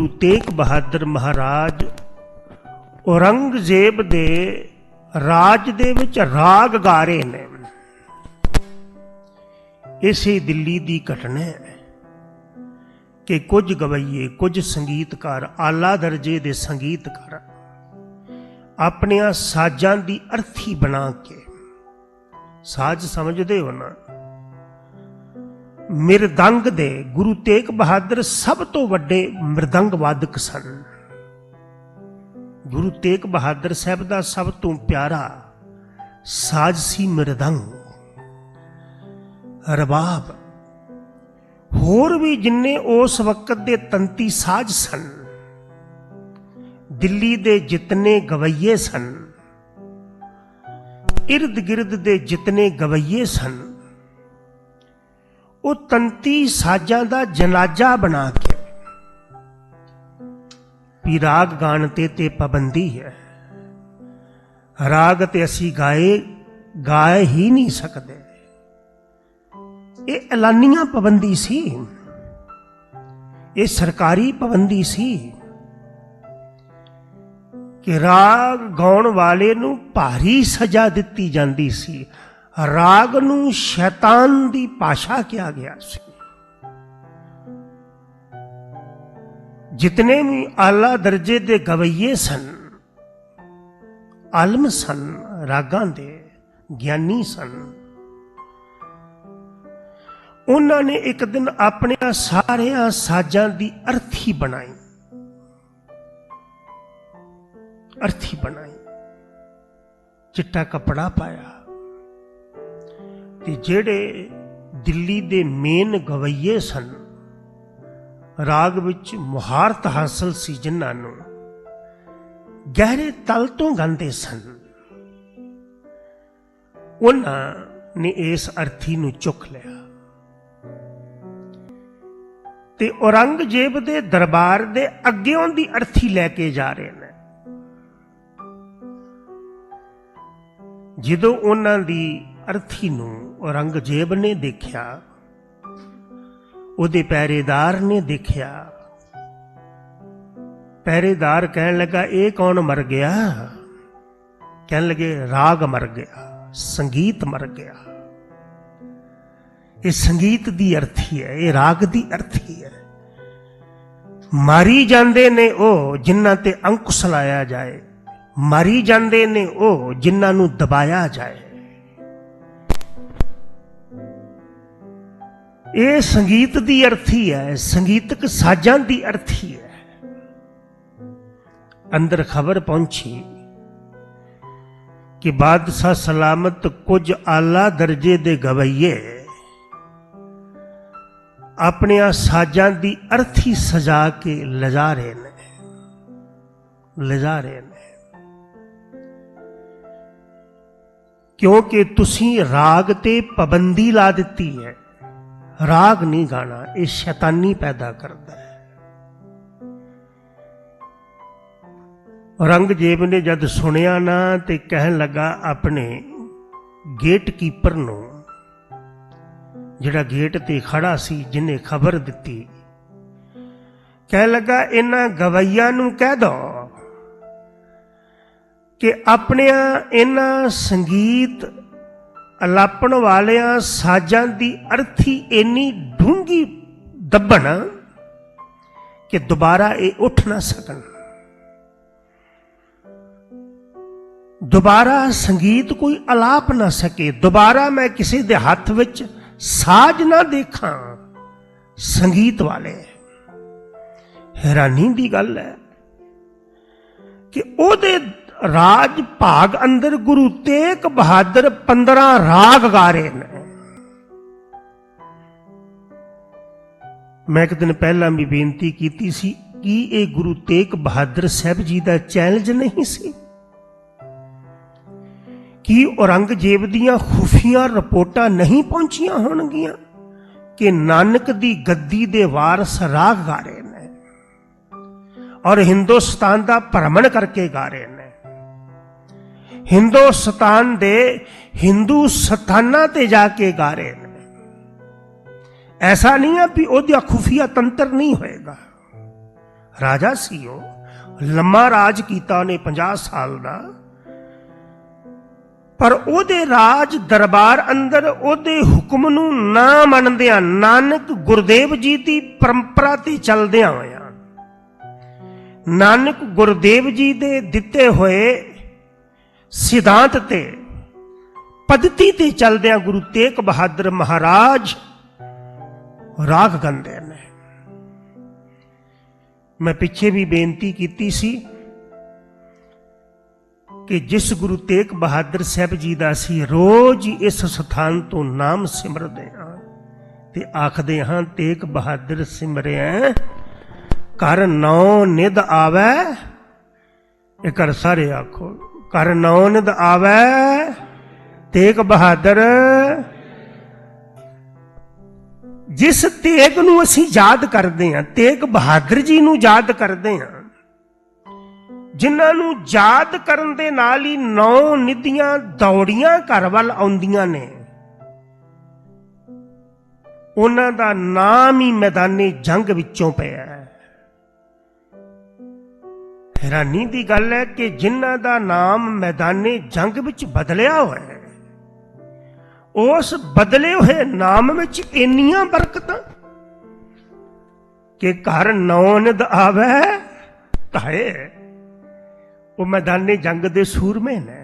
ਗੁਰੂ ਤੇਗ ਬਹਾਦਰ ਮਹਾਰਾਜ ਔਰੰਗਜ਼ੇਬ ਦੇ ਰਾਜ ਦੇ ਵਿੱਚ ਰਾਗ ਗਾ ਰਹੇ ਨੇ। ਇਸੇ ਦਿੱਲੀ ਦੀ ਘਟਨਾ ਹੈ ਕਿ ਕੁਝ ਗਵਈਏ, ਕੁਝ ਸੰਗੀਤਕਾਰ ਆਲਾ ਦਰਜੇ ਦੇ ਸੰਗੀਤਕਾਰ ਆਪਣੀਆਂ ਸਾਜ਼ਾਂ ਦੀ ਅਰਥੀ ਬਣਾ ਕੇ, ਸਾਜ਼ ਸਮਝਦੇ ਹੋ ਨਾ ਮਿਰਦੰਗ ਦੇ ਗੁਰੂ ਤੇਗ ਬਹਾਦਰ ਸਭ ਤੋਂ ਵੱਡੇ ਮਿਰਦੰਗ ਵਾਦਕ ਸਨ। ਗੁਰੂ ਤੇਗ ਬਹਾਦਰ ਸਾਹਿਬ ਦਾ ਸਭ ਤੋਂ ਪਿਆਰਾ ਸਾਜ਼ ਸੀ ਮਿਰਦੰਗ, ਰਬਾਬ। ਹੋਰ ਵੀ ਜਿੰਨੇ ਉਸ ਵਕਤ ਦੇ ਤੰਤੀ ਸਾਜ਼ ਸਨ, ਦਿੱਲੀ ਦੇ ਜਿਤਨੇ ਗਵਈਏ ਸਨ ਇਰਦ ਗਿਰਦ ਦੇ ਜਿਤਨੇ ਗਵਈਏ ਸਨ ਉਹ ਤੰਤੀ ਸਾਜ਼ਾਂ ਦਾ ਜਨਾਜ਼ਾ ਬਣਾ ਕੇ। ਵੀ ਰਾਗ ਗਾਣ ਤੇ ਤੇ ਪਾਬੰਦੀ ਹੈ। ਰਾਗ ਤੇ ਅਸੀਂ ਗਾਏ ਗਾਏ ਹੀ ਨਹੀਂ ਸਕਦੇ। ਇਹ ਐਲਾਨੀਆਂ ਪਾਬੰਦੀ ਸੀ। ਇਹ ਸਰਕਾਰੀ ਪਾਬੰਦੀ ਸੀ ਕਿ ਰਾਗ ਗਾਉਣ ਵਾਲੇ ਨੂੰ ਭਾਰੀ ਸਜ਼ਾ ਦਿੱਤੀ ਜਾਂਦੀ ਸੀ। ਰਾਗ ਨੂੰ ਸ਼ੈਤਾਨ ਦੀ ਭਾਸ਼ਾ ਕਿਹਾ ਗਿਆ ਸੀ। ਜਿਤਨੇ ਵੀ ਆਲਾ ਦਰਜੇ ਦੇ ਗਵਈਏ ਸਨ, ਆਲਮ ਸਨ, ਰਾਗਾਂ ਦੇ ਗਿਆਨੀ ਸਨ, ਉਹਨਾਂ ਨੇ ਇੱਕ ਦਿਨ ਆਪਣਿਆਂ ਸਾਰਿਆਂ ਸਾਜ਼ਾਂ ਦੀ ਅਰਥੀ ਬਣਾਈ। ਅਰਥੀ ਬਣਾਈ। ਚਿੱਟਾ ਕਪੜਾ ਪਾਇਆ। ਤੇ ਜਿਹੜੇ ਦਿੱਲੀ ਦੇ ਮੇਨ ਗਵਈਏ ਸਨ, ਰਾਗ ਵਿੱਚ ਮੁਹਾਰਤ ਹਾਸਲ ਸੀ ਜਿਨ੍ਹਾਂ ਨੂੰ ਗਹਿਰੇ ਤਲ ਤੋਂ ਗਾਉਂਦੇ ਸਨ। ਉਹਨਾਂ ਨੇ ਇਸ ਅਰਥੀ ਨੂੰ ਚੁੱਕ ਲਿਆ। ਤੇ ਔਰੰਗਜ਼ੇਬ ਦੇ ਦਰਬਾਰ ਦੇ ਅੱਗਿਓਂ ਦੀ ਅਰਥੀ ਲੈ ਕੇ ਜਾ ਰਹੇ ਨੇ। ਜਦੋਂ ਉਹਨਾਂ ਦੀ ਅਰਥੀ ਨੂੰ ਔਰੰਗਜ਼ੇਬ ਨੇ ਦੇਖਿਆ, ਉਹਦੇ ਪਹਿਰੇਦਾਰ ਨੇ ਦੇਖਿਆ। ਪਹਿਰੇਦਾਰ ਕਹਿਣ ਲੱਗਾ, ਇਹ ਕੌਣ ਮਰ ਗਿਆ? ਕਹਿਣ ਲੱਗੇ, ਰਾਗ ਮਰ ਗਿਆ, ਸੰਗੀਤ ਮਰ ਗਿਆ। ਇਹ ਸੰਗੀਤ ਦੀ ਅਰਥੀ ਹੈ, ਇਹ ਰਾਗ ਦੀ ਅਰਥੀ ਹੈ। ਮਾਰੀ ਜਾਂਦੇ ਨੇ ਉਹ ਜਿਨ੍ਹਾਂ ਤੇ ਅੰਕੁਸ਼ ਲਾਇਆ ਜਾਏ, ਮਾਰੀ ਜਾਂਦੇ ਨੇ ਉਹ ਜਿਨ੍ਹਾਂ ਨੂੰ ਦਬਾਇਆ ਜਾਏ। ਇਹ ਸੰਗੀਤ ਦੀ ਅਰਥੀ ਹੈ, ਸੰਗੀਤਕ ਸਾਜ਼ਾਂ ਦੀ ਅਰਥੀ ਹੈ। ਅੰਦਰ ਖਬਰ ਪਹੁੰਚੀ ਕਿ ਬਾਦਸ਼ਾਹ ਸਲਾਮਤ ਕੁਝ ਆਲਾ ਦਰਜੇ ਦੇ ਗਵਈਏ ਆਪਣੀਆਂ ਸਾਜ਼ਾਂ ਦੀ ਅਰਥੀ ਸਜਾ ਕੇ ਲਜਾ ਰਹੇ ਨੇ। ਲਜਾ ਰਹੇ ਨੇ। ਕਿਉਂਕਿ ਤੁਸੀਂ ਰਾਗ ਤੇ ਪਾਬੰਦੀ ਲਾ ਦਿੱਤੀ ਹੈ ਰਾਗ ਨਹੀਂ ਗਾਣਾ, ਇਹ ਸ਼ੈਤਾਨੀ ਪੈਦਾ ਕਰਦਾ ਹੈ। ਔਰੰਗਜ਼ੇਬ ਨੇ ਜਦ ਸੁਣਿਆ ਨਾ ਤੇ ਕਹਿਣ ਲੱਗਾ ਆਪਣੇ ਗੇਟ ਕੀਪਰ ਨੂੰ, ਜਿਹੜਾ ਗੇਟ ਤੇ ਖੜਾ ਸੀ, ਜਿਨੇ ਖਬਰ ਦਿੱਤੀ। ਕਹਿ ਲੱਗਾ, ਇਹਨਾਂ ਗਵਈਆਂ ਨੂੰ ਕਹਿ ਦੋ ਕਿ ਆਪਣਿਆਂ ਇਹਨਾਂ ਸੰਗੀਤ ਅਲਾਪਣ ਵਾਲਿਆਂ ਸਾਜ਼ਾਂ ਦੀ ਅਰਥੀ ਇੰਨੀ ਡੂੰਗੀ ਦੱਬਣ ਕਿ ਦੁਬਾਰਾ ਇਹ ਉੱਠ ਨਾ ਸਕਣ। ਦੁਬਾਰਾ ਸੰਗੀਤ ਕੋਈ ਅਲਾਪ ਨਾ ਸਕੇ, ਦੁਬਾਰਾ ਮੈਂ ਕਿਸੇ ਦੇ ਹੱਥ ਵਿੱਚ ਸਾਜ ਨਾ ਦੇਖਾਂ, ਸੰਗੀਤ ਵਾਲੇ। ਹੈਰਾਨੀ ਦੀ ਗੱਲ ਹੈ ਕਿ ਉਹਦੇ ਰਾਜ ਭਾਗ ਅੰਦਰ ਗੁਰੂ ਤੇਗ ਬਹਾਦਰ 15 ਰਾਗ ਗਾ ਰਹੇ ਨੇ। ਮੈਂ ਇੱਕ ਦਿਨ ਪਹਿਲਾਂ ਵੀ ਬੇਨਤੀ ਕੀਤੀ ਸੀ ਕਿ ਇਹ ਗੁਰੂ ਤੇਗ ਬਹਾਦਰ ਸਾਹਿਬ ਜੀ ਦਾ ਚੈਲੰਜ ਨਹੀਂ ਸੀ। ਕੀ ਔਰੰਗਜ਼ੇਬ ਦੀਆਂ ਖੁਫੀਆਂ ਰਿਪੋਰਟਾਂ ਨਹੀਂ ਪਹੁੰਚੀਆਂ ਹੋਣਗੀਆਂ ਕਿ ਨਾਨਕ ਦੀ ਗੱਦੀ ਦੇ ਵਾਰਸ ਰਾਗ ਗਾ ਰਹੇ ਨੇ ਔਰ ਹਿੰਦੁਸਤਾਨ ਦਾ ਭ੍ਰਮਣ ਕਰਕੇ ਗਾ ਰਹੇ ਨੇ? ਹਿੰਦੁਸਤਾਨ ਦੇ ਹਿੰਦੂ ਸਥਾਨਾਂ ਤੇ ਜਾ ਕੇ ਗਾ ਰਹੇ ਨੇ। ਐਸਾ ਨਹੀਂ ਹੈ ਵੀ ਉਹਦਾ ਖੁਫੀਆ ਤੰਤਰ ਨਹੀਂ ਹੋਏਗਾ। ਰਾਜਾ ਸੀ ਉਹ ਲੰਮਾ ਰਾਜ ਕੀਤਾ ਉਹਨੇ 50 ਸਾਲ ਦਾ। ਪਰ ਉਹਦੇ ਰਾਜ ਦਰਬਾਰ ਅੰਦਰ ਉਹਦੇ ਹੁਕਮ ਨੂੰ ਨਾ ਮੰਨਦਿਆਂ ਨਾਨਕ ਗੁਰਦੇਵ ਜੀ ਦੀ ਪਰੰਪਰਾ ਤੇ ਚੱਲਦਿਆਂ ਹੋਇਆਂ, ਨਾਨਕ ਗੁਰਦੇਵ ਜੀ ਦੇ ਦਿੱਤੇ ਹੋਏ ਸਿਧਾਂਤ ਤੇ ਪਦਤੀ ਤੇ ਚੱਲਦਿਆਂ ਗੁਰੂ ਤੇਗ ਬਹਾਦਰ ਮਹਾਰਾਜ ਰਾਗ ਗੰਦੇ ਨੇ। ਮੈਂ ਪਿੱਛੇ ਵੀ ਬੇਨਤੀ ਕੀਤੀ ਸੀ ਕਿ ਜਿਸ ਗੁਰੂ ਤੇਗ ਬਹਾਦਰ ਸਾਹਿਬ ਜੀ ਦਾ ਅਸੀਂ ਰੋਜ਼ ਇਸ ਸਥਾਨ ਤੋਂ ਨਾਮ ਸਿਮਰਦੇ ਹਾਂ ਤੇ ਆਖਦੇ ਹਾਂ, ਤੇਗ ਬਹਾਦਰ ਸਿਮਰਿਆ ਕਰ ਨੌ ਨਿਦ ਆਵੈ ਇਹ ਕਰ ਸਾਰੇ ਆਖੋ। ਕਰ ਨੌ ਨਿਦ ਆਵੈ, ਤੇਗ ਬਹਾਦਰ। ਜਿਸ ਤੇਗ ਨੂੰ ਅਸੀਂ ਯਾਦ ਕਰਦੇ ਹਾਂ, ਤੇਗ ਬਹਾਦਰ ਜੀ ਨੂੰ ਯਾਦ ਕਰਦੇ ਹਾਂ, ਜਿਨ੍ਹਾਂ ਨੂੰ ਯਾਦ ਕਰਨ ਦੇ ਨਾਲ ਹੀ ਨੌ ਨਿਧੀਆਂ ਦੌੜੀਆਂ ਘਰ ਵੱਲ ਆਉਂਦੀਆਂ ਨੇ। ਉਹਨਾਂ ਦਾ ਨਾਮ ਹੀ ਮੈਦਾਨੇ ਜੰਗ ਵਿੱਚੋਂ ਪਿਆ ਹੈ। ਹੈਰਾਨੀ ਦੀ ਗੱਲ ਹੈ ਕਿ ਜਿਨ੍ਹਾਂ ਦਾ ਨਾਮ ਮੈਦਾਨੇ ਜੰਗ ਵਿੱਚ ਬਦਲਿਆ ਹੋਇਆ ਹੈ, ਉਸ ਬਦਲੇ ਹੋਏ ਨਾਮ ਵਿੱਚ ਇੰਨੀਆਂ ਬਰਕਤਾਂ ਕਿ ਘਰ ਨੌਨਦ ਆਵੇ ਤਾਏ ਉਹ ਮੈਦਾਨੇ ਜੰਗ ਦੇ ਸੂਰਮੇ ਨੇ।